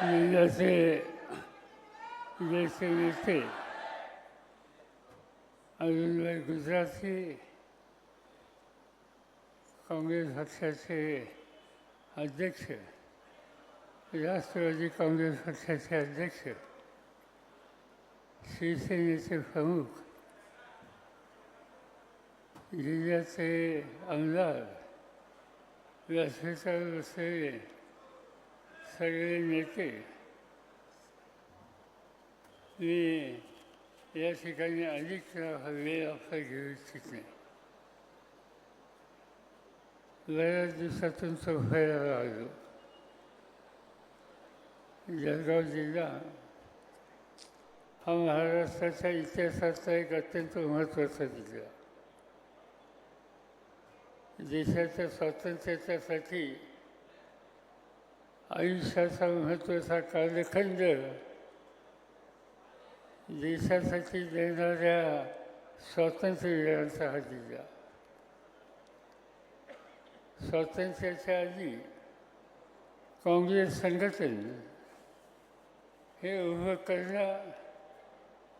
जिल्ह्याचे ज्येष्ठ नेते अरुणभाई गुजराती काँग्रेस पक्षाचे अध्यक्ष राष्ट्रवादी काँग्रेस पक्षाचे अध्यक्ष शिवसेनेचे प्रमुख जिल्ह्याचे आमदार व्यासपीठावर बसलेले सगळे नेते मी या ठिकाणी अधिक वेळ आपला घेऊ इच्छित. नाही बऱ्याच दिवसातून तो लागलो. जळगाव जिल्हा हा महाराष्ट्राच्या इतिहासाचा एक अत्यंत महत्त्वाचा जिल्हा. देशाच्या स्वातंत्र्याच्यासाठी आयुष्याचा महत्त्वाचा कालखंड. देशासाठी देणाऱ्या स्वातंत्र्यवीरांचा हा जिल्हा स्वातंत्र्याच्या आधी काँग्रेस संघटन हे उभं करणं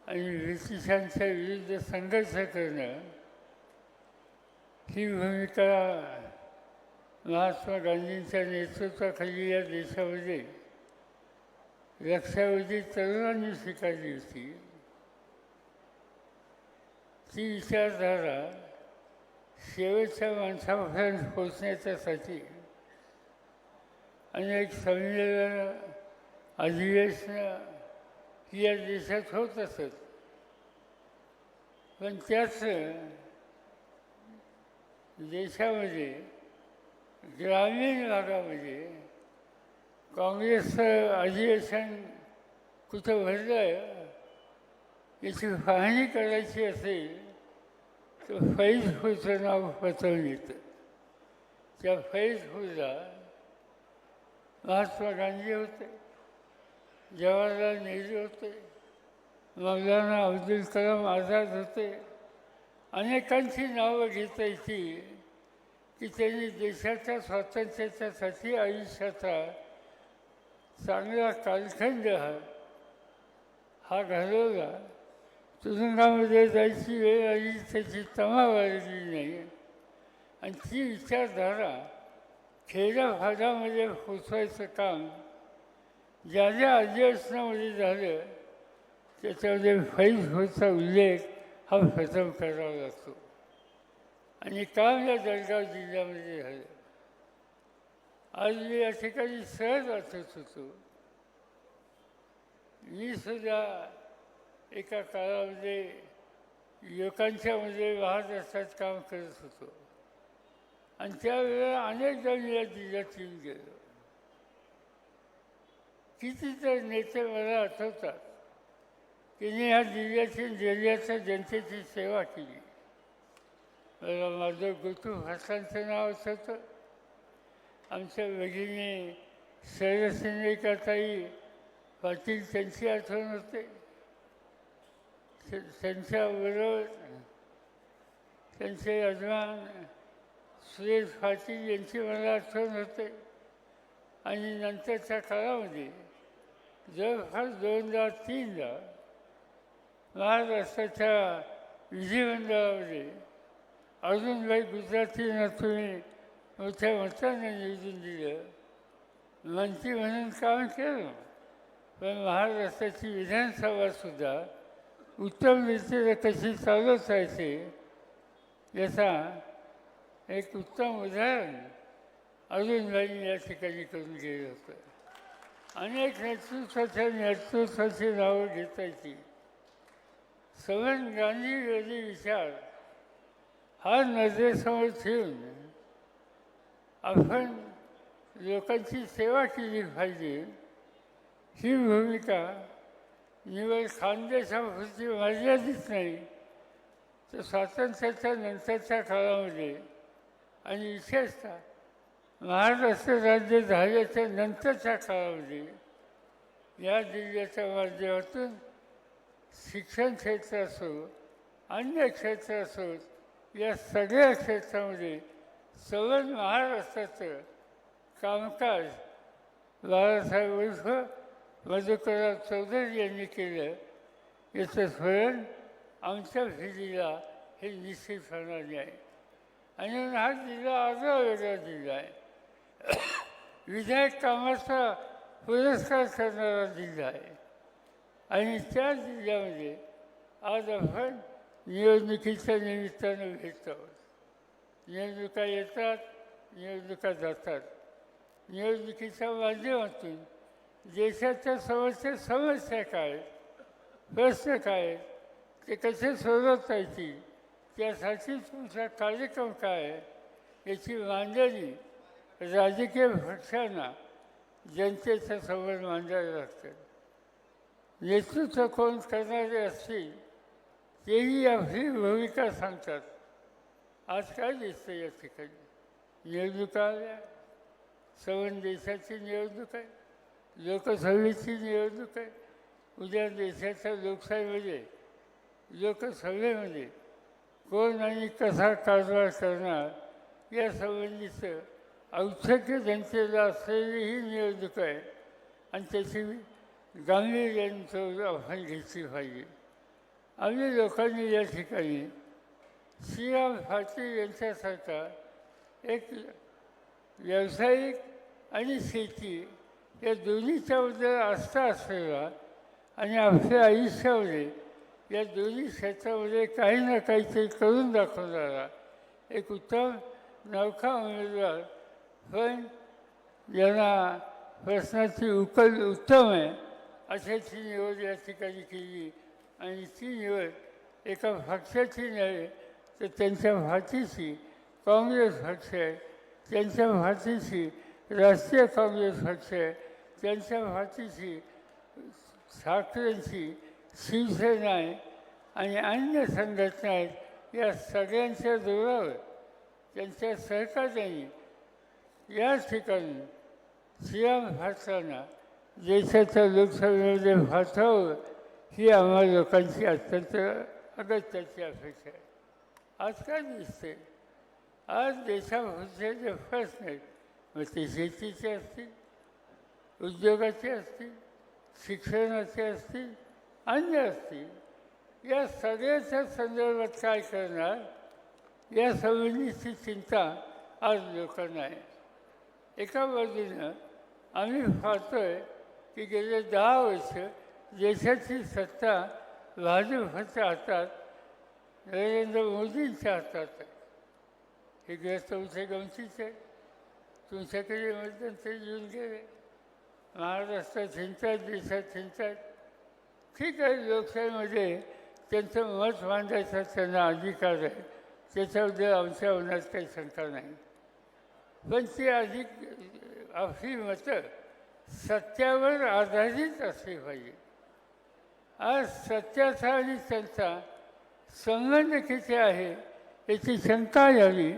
आणि ब्रिटिशांच्या विरुद्ध संघर्ष करणं ही भूमिका महात्मा गांधींच्या नेतृत्वाखाली या देशामध्ये लक्षावधी तरुणांनी स्वीकारली होती. ती विचारधारा शेवटच्या माणसापर्यंत पोचण्याच्यासाठी अनेक संमेलन अधिवेशनं ही या देशात होत असत. पण त्याच देशामध्ये ग्रामीण भागामध्ये काँग्रेसचं अधिवेशन कुठं भरलं आहे याची पाहणी करायची असेल तर फैज फैजपूरचं नाव पचवून येतं त्या फैजपूरला महात्मा गांधी होते जवाहरलाल नेहरू होते मौलाना अब्दुल कलाम आझाद होते अनेकांची नावं घेता येतील. की त्यांनी देशाच्या स्वातंत्र्याच्यासाठी आयुष्याचा चांगला कालखंड हा हा घालवला तुरुंगामध्ये जायची वेळ आली त्याची तमा वाढली नाही. आणि ती विचारधारा खेड्याभागामध्ये पोचवायचं काम ज्या ज्या अधिवेशनामध्ये झालं त्याच्यामध्ये फैज होचा उल्लेख हा प्रथम करावा लागतो. आणि काम या जळगाव जिल्ह्यामध्ये झालं आज मी या ठिकाणी सहज वाचत होतो. मी सुद्धा एका काळामध्ये युवकांच्यामध्ये वाहत असतात काम करत होतो. आणि त्यावेळेला अनेकदा मी या जिल्ह्यात येऊन गेलो. कितीतरी नेते मला आठवतात. त्यांनी ह्या जिल्ह्याची जिल्ह्याच्या जनतेची सेवा केली. माझं गुतू हसांचं नाव होतं. आमच्या भगिनी सरसेनिकाताई पाटील त्यांची आठवण होते. त्यांच्याबरोबर त्यांचे यजमान सुरेश पाटील यांची मला आठवण होते. आणि नंतरच्या काळामध्ये जवळपास दोनदा तीनदा महाराष्ट्राच्या विधिमंडळामध्ये अजूनबाई गुजराती तुम्ही मोठ्या मताने निवडून दिलं. मंत्री म्हणून काम केलं. पण महाराष्ट्राची विधानसभासुद्धा उत्तम रीतीने कशी चालत राहते याचा एक उत्तम उदाहरण अजूनबाई या ठिकाणी करून गेलं होतं. अनेक नेतृत्वाच्या नेतृत्वाची नावं घेता येतील. सवन गांधी विचार हा नजरेसमोर ठेवून आपण लोकांची सेवा केली पाहिजे. ही भूमिका निवड खानदेशापुरती मर्यादित नाही तर स्वातंत्र्याच्या नंतरच्या काळामध्ये आणि विशेषतः महाराष्ट्र राज्य झाल्याच्या नंतरच्या काळामध्ये या जिल्ह्याच्या माध्यमातून शिक्षण क्षेत्र असो अन्य क्षेत्र असोत या सगळ्या क्षेत्रामध्ये सलग महाराष्ट्राचं कामकाज बाळासाहेब उर्फ मधुकरराव चौधरी यांनी केलं. याचं स्मरण आमच्या फिरीला हे निश्चित होणार नाही. आणि हा जिल्हा आजरा वेगळा जिल्हा आहे. विधायक कामाचा पुरस्कार करणारा जिल्हा आहे. आणि त्या जिल्ह्यामध्ये आज आपण निवडणुकीच्या निमित्तानं भेटतं निवडणुका येतात निवडणुका जातात. निवडणुकीच्या माध्यमातून देशाच्या समस्या समस्या काय प्रश्न काय ते कसे सोडवता येतील त्यासाठी तुमचा कार्यक्रम काय आहे याची मांडणी राजकीय पक्षांना जनतेच्या समोर मांडायला लागतं नेतृत्व कोण करणारे असतील तेही आपली भूमिका सांगतात. आज काय दिसतं या ठिकाणी? निवडणुका आल्या सवन देशाची निवडणूक आहे लोकसभेची निवडणूक आहे उद्या देशाच्या लोकशाहीमध्ये लोकसभेमध्ये कोण आणि कसा कारभार करणार या संबंधीचं औत्सुक्य जनतेला असलेली ही निवडणूक आहे आणि त्याची गांभीर्यानं आपण घेतली पाहिजे. आम्ही लोकांनी या ठिकाणी श्रीराम फाटे यांच्यासारखा एक व्यावसायिक आणि शेती या दोन्हीच्याबद्दल आस्था असलेला आणि आपल्या आयुष्यामध्ये या दोन्ही क्षेत्रामध्ये काही ना काहीतरी करून दाखवणारा एक उत्तम नौखा उमेदवार पण ज्यांना प्रश्नाची उकल उत्तम आहे. अशाची निवड या ठिकाणी केली. आणि ती निवड एका पक्षाची नव्हे तर त्यांच्या भातीशी काँग्रेस पक्ष आहे. त्यांच्या भातीशी राष्ट्रीय काँग्रेस पक्ष आहे. त्यांच्या भातीशी ठाकरेंची शिवसेना आहे आणि अन्य संघटना आहेत या सगळ्यांच्या जोरावर त्यांच्या सहकार्याने या ठिकाणी श्रीराम फाटताना देशाच्या लोकसभेमध्ये भारतावर ही आम्हा लोकांची अत्यंत अगत्याची अपेक्षा आहे. आज काय दिसते आज देशामध्ये जे फस आहेत मग ते शेतीचे असतील उद्योगाचे असतील शिक्षणाचे असतील अन्य असतील या सगळ्याच्या संदर्भात काय करणार? या संबंधीची चिंता आज लोकांना आहे. एका बाजूनं आम्ही पाहतोय की गेले दहा वर्ष देशाची सत्ता भाजपच्या हातात नरेंद्र मोदींच्या हातात आहे. हे ग्रस्त तुमचे गमतीचे आहे. तुमच्याकडे मध्यंतरी येऊन गेले. महाराष्ट्रात हिंतात देशात हिंतात ठीक आहे लोकशाहीमध्ये त्यांचं मत मांडायचा त्यांना अधिकार आहे. त्याच्याबद्दल आमच्या मनात काही शंका नाही. पण ती अधिक आपली मतं सत्यावर आधारित असली पाहिजे. आज सत्याचा आणि त्यांचा संबंध किती आहे याची शंका झाली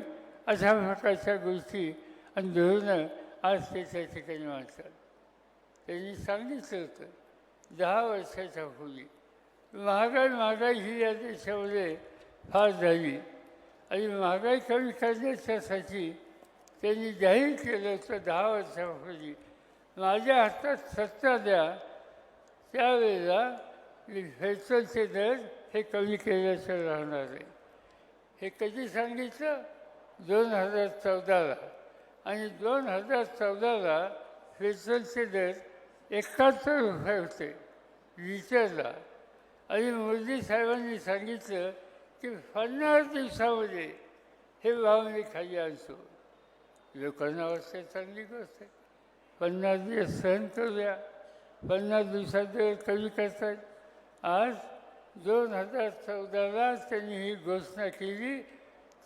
अशा प्रकारच्या गोष्टी आणि धोरणं आज त्याच्या ठिकाणी मांडतात त्यांनी सांगितलं होतं दहा वर्षाच्या पूर्वी महागाई महागाई ही या देशामध्ये फार झाली आणि महागाई कमी करण्याच्यासाठी त्यांनी जाहीर केलं होतं दहा वर्षापूर्वी. माझ्या हातात सत्ता द्या त्यावेळेला पेट्रोलचे दर हे कमी केल्याचं राहणार आहे. हे कधी सांगितलं? दोन हजार चौदाला. आणि दोन हजार चौदाला पेट्रोलचे दर एकाहत्तर रुपये होते लिटरला आणि मोदी साहेबांनी सांगितलं की पन्नास दिवसामध्ये हे भाव मी खाली आणतो. लोकांना वाटते चांगली गोष्ट आहे. पन्नास दिवस सहन करूया. पन्नास दिवसात दर कमी करतात. आज दोन हजार चौदाला त्यांनी ही घोषणा केली.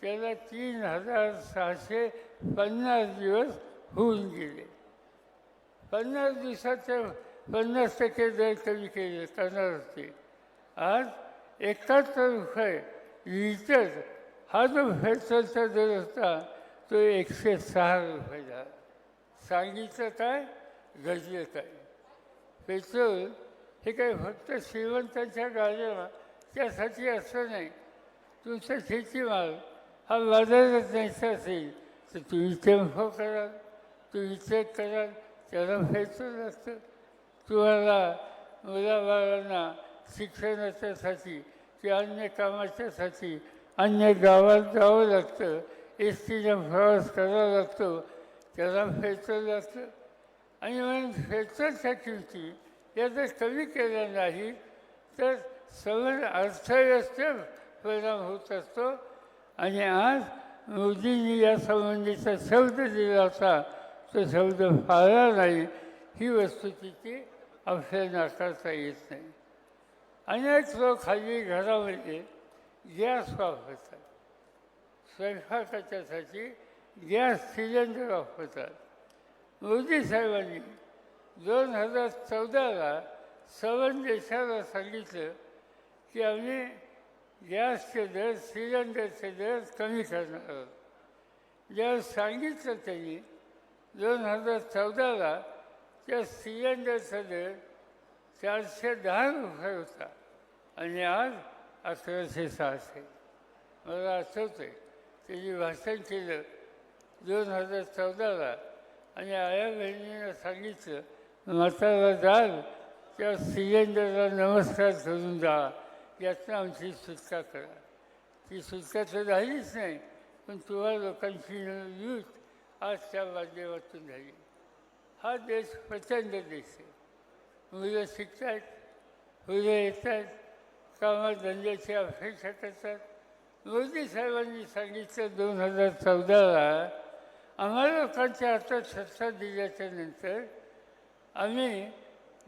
त्याला तीन हजार सहाशे पन्नास दिवस होऊन गेले. पन्नास दिवसाचे पन्नास टक्के दर कमी केले करणार होते आज एकाहत्तर रुपये लिटर हा जो पेट्रोलचा दर होता तो एकशे सहा रुपये झाला. सांगितलं काय? घडलं काय पेट्रोल हे काही फक्त श्रीमंतांच्या गाड्या त्यासाठी असं नाही. तुमचा शेतीमाल हा बाजारात न्यायचा असेल तर तुम्ही टेम्फो कराल तुम्ही चेक कराल त्याला पेट्रोल असतं तुम्हाला मुलाबाळांना शिक्षणाच्यासाठी किंवा अन्य कामाच्यासाठी अन्य गावात जावं लागतं एस टीनं प्रवास करावा लागतो त्याला पेट्रोल लागतं आणि म्हणून पेट्रोलच्या किमती या जर कमी केलं नाही तर सगळं अर्थव्यवस्थेवर परिणाम होत असतो. आणि आज मोदींनी यासंबंधीचा शब्द दिला होता तो शब्द फाळला नाही. ही वस्तुस्थिती आपल्याला नाकारता येत नाही. अनेक लोक हल्ली घरामध्ये गॅस वापरतात. स्वयंपाकाच्यासाठी गॅस सिलेंडर वापरतात. मोदी साहेबांनी दोन हजार चौदाला सवन देशाला सांगितलं की आम्ही गॅसचे दर सिलेंडरचे दर कमी करणार आहोत. ज्यावेळेस सांगितलं त्यांनी दोन हजार चौदाला त्या सिलेंडरचा दर चारशे दहा रुपये होता आणि आज अकराशे सहाशे. मला आठवतं आहे त्यांनी भाषण केलं दोन हजार चौदाला आणि आया बहिणीनं सांगितलं म्हातारा जाल त्या सिलेंडरला नमस्कार करून जा यातनं आमची सुटका करा. ती सुटका तर झालीच नाही पण तुम्हा लोकांची युथ आज त्या माध्यमातून झाली. हा देश प्रचंड देश आहे. मुलं शिकतात मुलं येतात कामधंद्याची अपेक्षा करतात. मोदी साहेबांनी सांगितलं दोन हजार चौदाला आम्हाला लोकांच्या हातात सत्ता दिल्याच्या नंतर आम्ही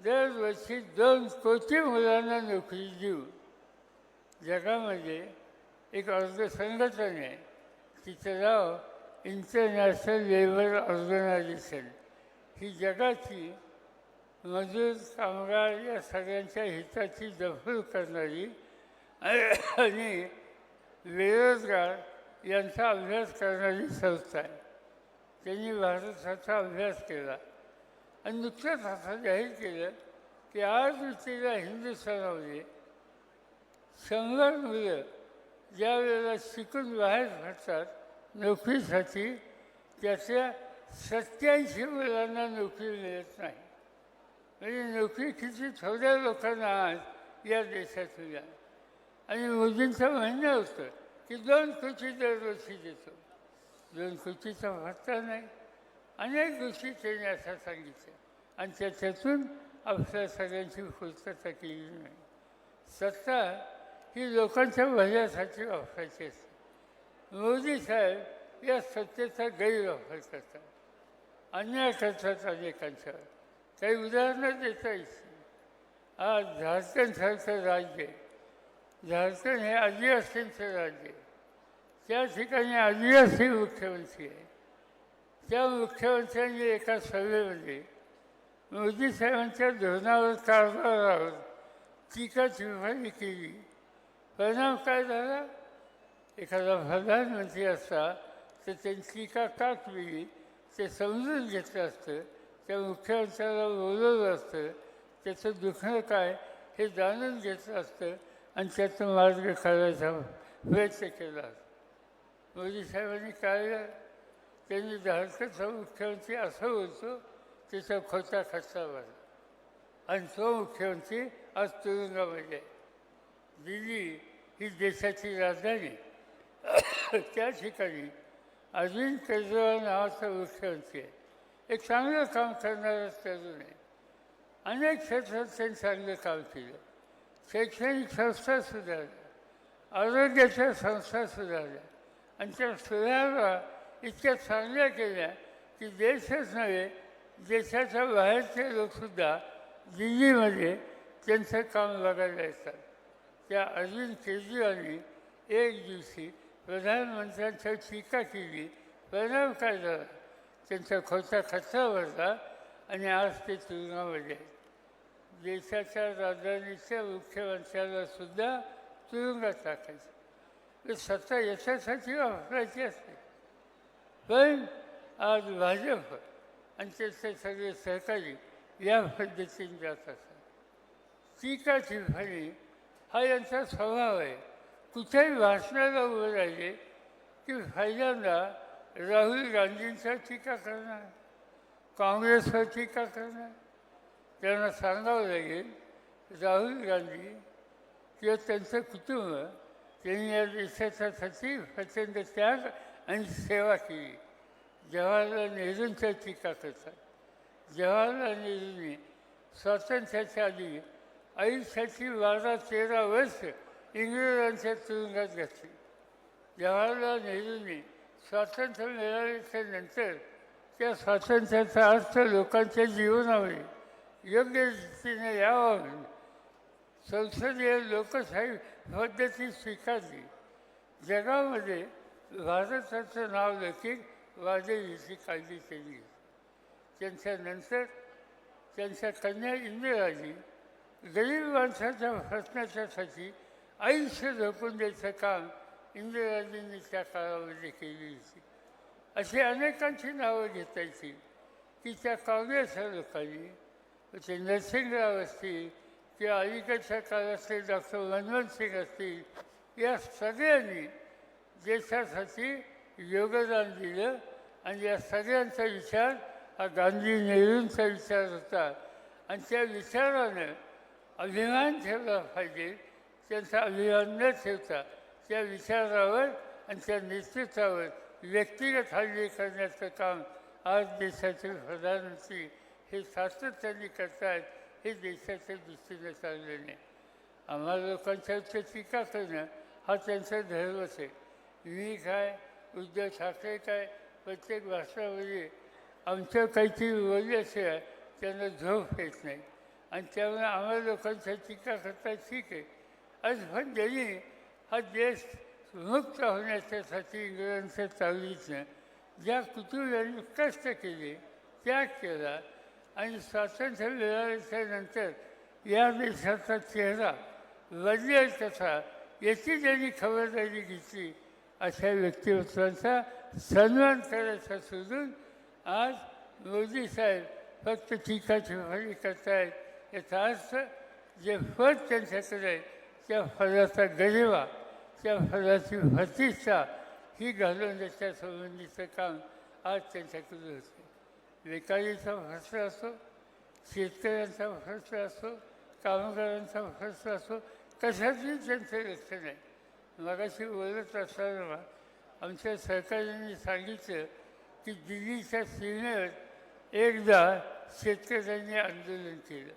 दरवर्षी दोन कोटी मुलांना नोकरी देऊ. जगामध्ये एक अर्ध संघटना आहे. तिचं नाव इंटरनॅशनल लेबर ऑर्गनायझेशन ही जगाची मजूर कामगार या सगळ्यांच्या हिताची दखल करणारी आणि बेरोजगार यांचा अभ्यास करणारी संस्था आहे. त्यांनी भारताचा अभ्यास केला. आणि नुकतंच असं जाहीर केलं की आज रोजीला हिंदुस्थानामध्ये शंभर मुलं म्हणजे ज्या वेळेला शिकून बाहेर पडतात नोकरीसाठी त्याच्या सत्याऐंशी मुलांना नोकरी मिळत नाही. म्हणजे नोकरी किती थोड्या लोकांना आज या देशात मिळाल. आणि मोदींचं म्हणणं होतं की दोन कोटी दरवर्षी देतो. दोन कोटीचा भत्ता नाही. अनेक गोष्टी त्यांनी असं सांगितल्या आणि त्याच्यातून आपल्या सगळ्यांची पूर्तता केली नाही. सत्ता ही लोकांच्या भल्यासाठी वापरायची असते. मोदी साहेब या सत्तेचा गैरवापर करतात. अन्याय करतात अनेकांच्यावर काही उदाहरणं देता येईल आज झारखंडसारखं राज्य झारखंड हे आदिवासींचं राज्य. त्या ठिकाणी आदिवासी मुख्यमंत्री आहे त्या मुख्यमंत्र्यांनी एका सभेमध्ये मोदी साहेबांच्या धोरणावर कारभारावर टीका टिप्पणी केली. परिणाम काय झाला? एखादा प्रधानमंत्री असता तर त्यांची टीका का केली? ते समजून घेतलं असतं. त्या मुख्यमंत्र्याला बोलवलं असतं. त्याचं दुखणं काय हे जाणून घेतलं असतं आणि त्याचं मार्ग काढायचा प्रयत्न केला. मोदी साहेबांनी काय त्यांनी झारखंडचा मुख्यमंत्री असं होतं तिचा खोटा खर्चा भरला आणि तो मुख्यमंत्री आज तुरुंगामध्ये आहे दिल्ली ही देशाची राजधानी. त्या ठिकाणी अरविंद केजरीवाल नावाचा मुख्यमंत्री आहे. एक चांगलं काम करणारा तरुण आहे. अनेक क्षेत्रात त्यांनी चांगलं काम केलं. शैक्षणिक संस्था सुधारल्या. आरोग्याच्या संस्था सुधारल्या. आणि त्या सुधारणा इतक्या चांगल्या केल्या की देशच नव्हे देशाच्या बाहेरचे लोकसुद्धा दिल्लीमध्ये त्यांचं काम बघायला येतात. त्या अरविंद केजरीवालनी एक दिवशी प्रधानमंत्र्यांच्या टीका केली परिणाम काय झाला? त्यांचा खोटा खर्चा भरला आणि आज ते तुरुंगामध्ये आहेत. देशाच्या राजधानीच्या मुख्यमंत्र्याला सुद्धा तुरुंगात टाकायचं. सत्ता याच्यासाठी वापरायची असते. पण आज भाजप आणि त्याचे सगळे सहकारी या पद्धतीने जात असतात. टीका ठिकाणी हा यांचा स्वभाव आहे. कुठेही भाषणाला उभं राहिले की पहिल्यांदा राहुल गांधींचा टीका करणार काँग्रेसवर टीका करणार. त्यांना सांगावं लागेल राहुल गांधी किंवा त्यांचं कुटुंब त्यांनी या देशासाठी प्रचंड त्याग आणि सेवा केली जवाहरलाल नेहरूंच्या टीका करतात. जवाहरलाल नेहरूंनी स्वातंत्र्याच्या आधी आयुष्याची बारा तेरा वर्ष इंग्रजांच्या तुरुंगात घातली. जवाहरलाल नेहरूंनी स्वातंत्र्य मिळाल्याच्या नंतर त्या स्वातंत्र्याचा अर्थ लोकांच्या जीवनामध्ये योग्य रीतीने यावा म्हणून संसदीय लोकशाही पद्धती स्वीकारली. जगामध्ये भारताचं नाव देखील वाजविण्याची काळजी केली. त्यांच्यानंतर त्यांच्या कन्या इंदिराजी गरीब माणसाच्या प्रश्नाच्यासाठी आयुष्य झोपून द्यायचं काम इंदिराजींनी त्या काळामध्ये केली होती. अशी अनेकांची नावं घेता येतील की त्या काँग्रेसच्या लोकांनी ते म्हणजे नरसिंगराव असतील किंवा अलीकडच्या काळातले डॉक्टर मनमोहन सिंग असतील या सगळ्यांनी देशासाठी योगदान दिलं आणि या सगळ्यांचा विचार हा गांधी नेहरूंचा विचार होता. आणि त्या विचारानं अभिमान ठेवला पाहिजे त्यांचा अभिमान न ठेवता त्या विचारावर आणि त्या नेतृत्वावर व्यक्तिगत हल्ले करण्याचं काम आज देशाचे प्रधानमंत्री हे सातत्याने करतायत हे देशाच्या दृष्टीने चाललं नाही. आम्हाला लोकांच्या टीका करणं हा त्यांचा धर्मच आहे. मी काय उद्धव ठाकरे काय प्रत्येक भाषणामध्ये आमचं काहीतरी बोलल्याशिवाय त्यांना झोप येत नाही. आणि त्यामुळे आम्हाला लोकांचा टीका करता ठीक आहे. आज पण त्यांनी हा देश मुक्त होण्याच्यासाठी इंग्रजांच्या नाही ज्या कुटुंबियांनी कष्ट केले त्याग केला आणि स्वातंत्र्य मिळाल्याच्या नंतर या देशाचा चेहरा बदलेल कसा याची त्यांनी खबरदारी घेतली अशा व्यक्तिमत्वांचा सन्मान करायचा सोडून आज मोदी साहेब फक्त टीका टिप्पणी करतायत. याचा अर्थ जे फळ त्यांच्याकडे आहे त्या फळाचा गरिबा त्या फळाची प्रतिष्ठा ही घालवण्याच्या संबंधीचं काम आज त्यांच्याकडे होते बेकारीचा प्रश्न असो शेतकऱ्यांचा प्रश्न असो कामगारांचा प्रश्न असो कशाचंही त्यांचं लक्ष नाही. मगाशी बोलत असताना आमच्या सरकारने सांगितलं की दिल्लीच्या सीमेवर एकदा शेतकऱ्यांनी आंदोलन केलं.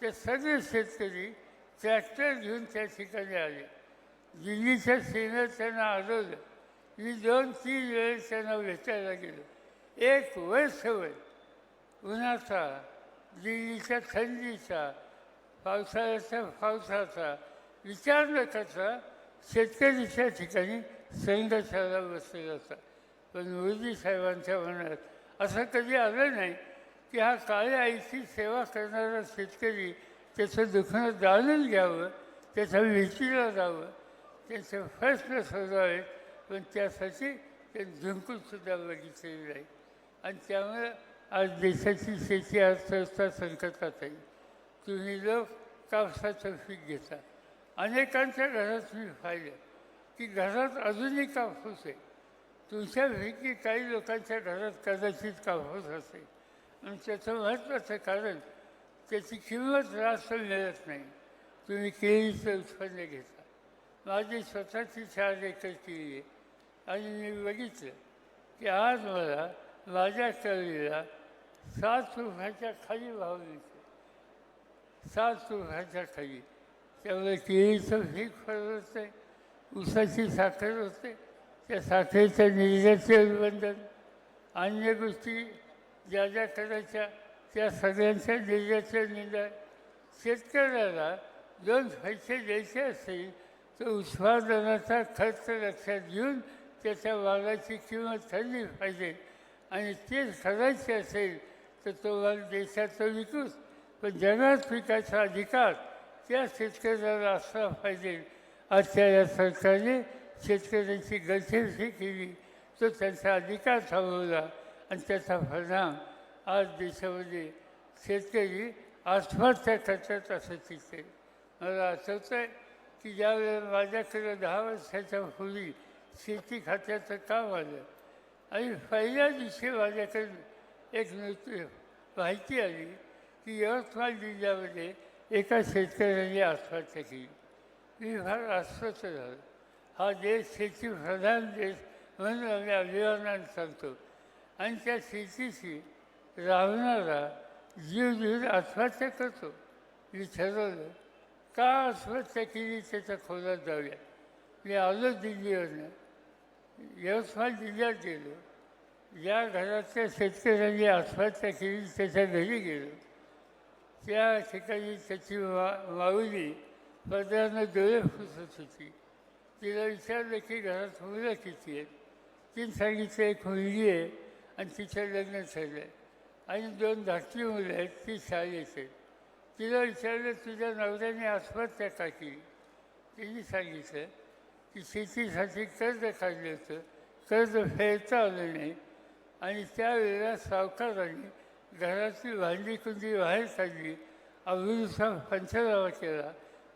ते सगळे शेतकरी ट्रॅक्टर घेऊन त्या ठिकाणी आले. दिल्लीच्या सीमेवर त्यांना आढळलं मी दोन तीन वेळेस त्यांना भेटायला गेलो. एक वर्षभर उन्हाचा दिल्लीच्या थंडीचा पावसाळ्याच्या पावसाचा विचार न करता शेतकरीच्या ठिकाणी संघर्षाला बसलेला असतात. पण मोदी साहेबांच्या मनात असं कधी आलं नाही की हा काळ्या आईची सेवा करणारा शेतकरी त्याचं दुखणं जाणून घ्यावं त्याच्या विचीला जावं त्यांचे प्रश्न सोडवावे पण त्यासाठी ते झुंकूनसुद्धा बघितलेली नाही. आणि त्यामुळे आज देशाची शेती अर्थव्यवस्था संकटात आहे. तुम्ही लोक कापसाचं पीक घेता. अनेकांच्या घरात मी पाहिलं की घरात अजूनही कापूस आहे तुमच्यापैकी काही लोकांच्या घरात कदाचित कापूस असेल. आणि त्याचं महत्त्वाचं कारण त्याची किंमत जास्त मिळत नाही. तुम्ही केळीचं उत्पन्न घेता. माझी स्वतःची चार एकर केळी आहे. आणि मी बघितलं की आज मला माझ्या केळीला सात रुपयाच्या खाली भाव मिळतो सात रुपयाच्या खाली. त्यामुळे केळीचं पीक फरक आहे ऊसाची साखर होते. त्या साखरेच्या निर्याचे बंधन अन्य गोष्टी ज्या ज्या करायच्या त्या सगळ्यांच्या निर्याचे निंदन. शेतकऱ्याला दोन पैसे द्यायचे असतील तर उत्पादनाचा खर्च लक्षात घेऊन त्याच्या वागाची किंमत ठरली पाहिजे. आणि ते करायचे असेल तर तो माल देशाचा विकूच पण जगात पिकाचा अधिकार त्या शेतकऱ्याला असला पाहिजे आजच्या या सरकारने शेतकऱ्यांची गळचेपी केली. तो त्यांचा अधिकार थांबवला आणि त्याचा परिणाम आज देशामध्ये शेतकरी आत्महत्या करतात असं दिसते मला आठवतं आहे की ज्यावेळेला माझ्याकडे दहा वर्षाच्या पूर्वी शेती खात्याचं काम आलं आणि पहिल्या दिवशी माझ्याकडे एक नृत्य माहिती आली की यवतमाळ जिल्ह्यामध्ये एका शेतकऱ्याने आत्महत्या केली. मी फार अस्वस्थ झालो. हा देश शेतीप्रधान देश म्हणून आम्ही अभिमानाने सांगतो आणि त्या शेतीशी राहणारा जीव जीव आत्महत्या करतो. मी ठरवलं का आत्महत्या केली त्याच्या खोलात जाऊया? मी आलो दिल्लीवरनं. यवतमाळ जिल्ह्यात गेलो. ज्या घरातल्या शेतकऱ्यांनी आत्महत्या केली त्याच्या घरी गेलो. त्या ठिकाणी त्याची मा माऊली पदरानं डोळे फुसत होती तिला विचारलं की घरात मुलं किती आहेत? तिने सांगितलं एक मुलगी आहे आणि तिचं लग्न झालं आहे आणि दोन धाकटी मुलं आहेत ती शाळेत आहेत. तिला विचारलं तुझ्या नवऱ्याने आत्महत्या का केली? तिने सांगितलं की शेतीसाठी कर्ज काढलं होतं. कर्ज फेडता आलं नाही. आणि त्यावेळेला सावकारांनी घरातली भांडी कुंडी बाहेर काढली अभिरुचा पंचनामा केला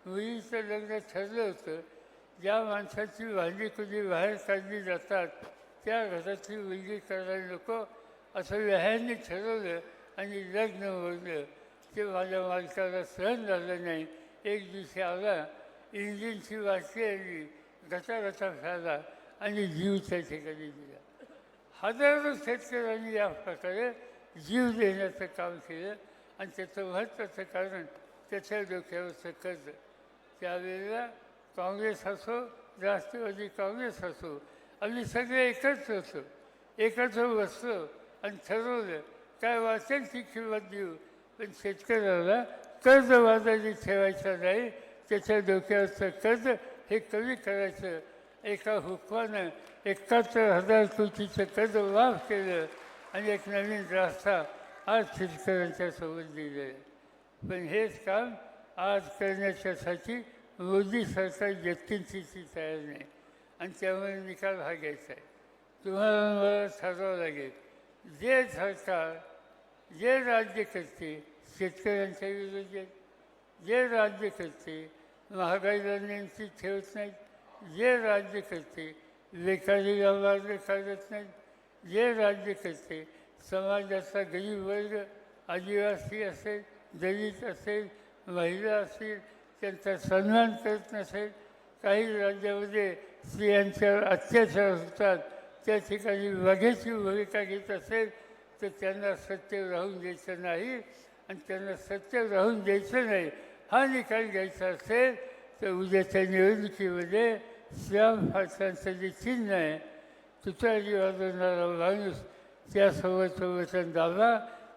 मुलीचं लग्न ठरलं होतं. ज्या माणसाची भांडी कुंडी बाहेर काढली जातात त्या घरातली मुलगी करायला नको. असं व्याह्यांनी ठरवलं आणि लग्न मोडलं. ते माझ्या मालकाला सहन झालं नाही. एक दिवशी आला इंजिनची वाटली आली गटागटा झाला आणि जीव त्या ठिकाणी दिला हजारो शेतकऱ्यांनी या प्रकारे जीव देण्याचं काम केलं आणि त्याचं महत्त्वाचं कारण त्याच्या डोक्यावरचं कर्ज त्यावेळेला काँग्रेस असो राष्ट्रवादी काँग्रेस असो आम्ही सगळे एकत्र होतो एकत्र बसलो आणि ठरवलं काय वाचेल ती किंमत देऊ. पण शेतकऱ्याला कर्ज बाजारी ठेवायचा नाही त्याच्या डोक्यावरचं कर्ज हे कमी करायचं. एका हुकमानं एकाहत्तर हजार कोटीचं कर्ज माफ केलं. आणि एक नवीन रास्ता आज शेतकऱ्यांच्यासोबत सोबत आहे पण हेच काम आज करण्याच्यासाठी मोदी सरकार व्यक्तींची तयार नाही. आणि त्यामुळे निकाल हा घ्यायचा आहे. तुम्हाला मला ठरवावं लागेल जे सरकार जे राज्य करते शेतकऱ्यांच्या विरोधात जे राज्य करते महागाईला नियंत्रित ठेवत नाहीत जे राज्य करते बेकारी मार्ग काढत नाहीत जे राज्य करते समाजाचा गरीब वर्ग आदिवासी असेल दलित असेल महिला असतील त्यांचा सन्मान करत नसेल काही राज्यामध्ये स्त्रियांच्यावर अत्याचार होतात त्या ठिकाणी वघेची भूमिका घेत असेल तर त्यांना सत्य राहून द्यायचं नाही. आणि त्यांना सत्य राहून द्यायचं नाही हा निकाल घ्यायचा असेल तर उद्याच्या निवडणुकीमध्ये श्याम हा जे चिन्ह आहे तुतारी वाजवणारा माणूस त्यासोबत वचन दाबा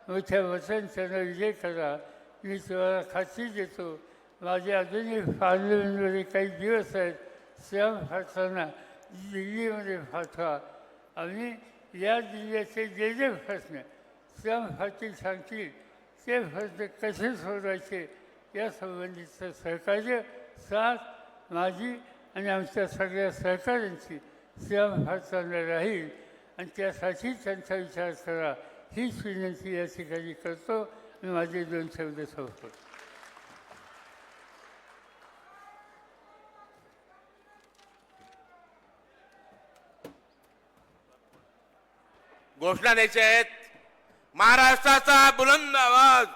मोठ्या वचन त्यांना विजय करा मी तुम्हाला खात्री देतो माझे अजूनही पार्लमेंटमध्ये काही दिवस आहेत श्याम फारसांना दिल्लीमध्ये पाठवा आम्ही या जिल्ह्याचे जे जे प्रश्न श्याम फाटील सांगतील ते प्रश्न कसे सोडवायचे यासंबंधीचं सहकार्य साथ माझी आणि आमच्या सगळ्या सहकाऱ्यांची श्याम फारसांना राहील आणि त्यासाठी त्यांचा विचार करा. हीच विनंती या ठिकाणी करतो आणि माझे दोन शब्द संपतो घोषणा द्यायच्या आहेत. महाराष्ट्राचा बुलंद आवाज.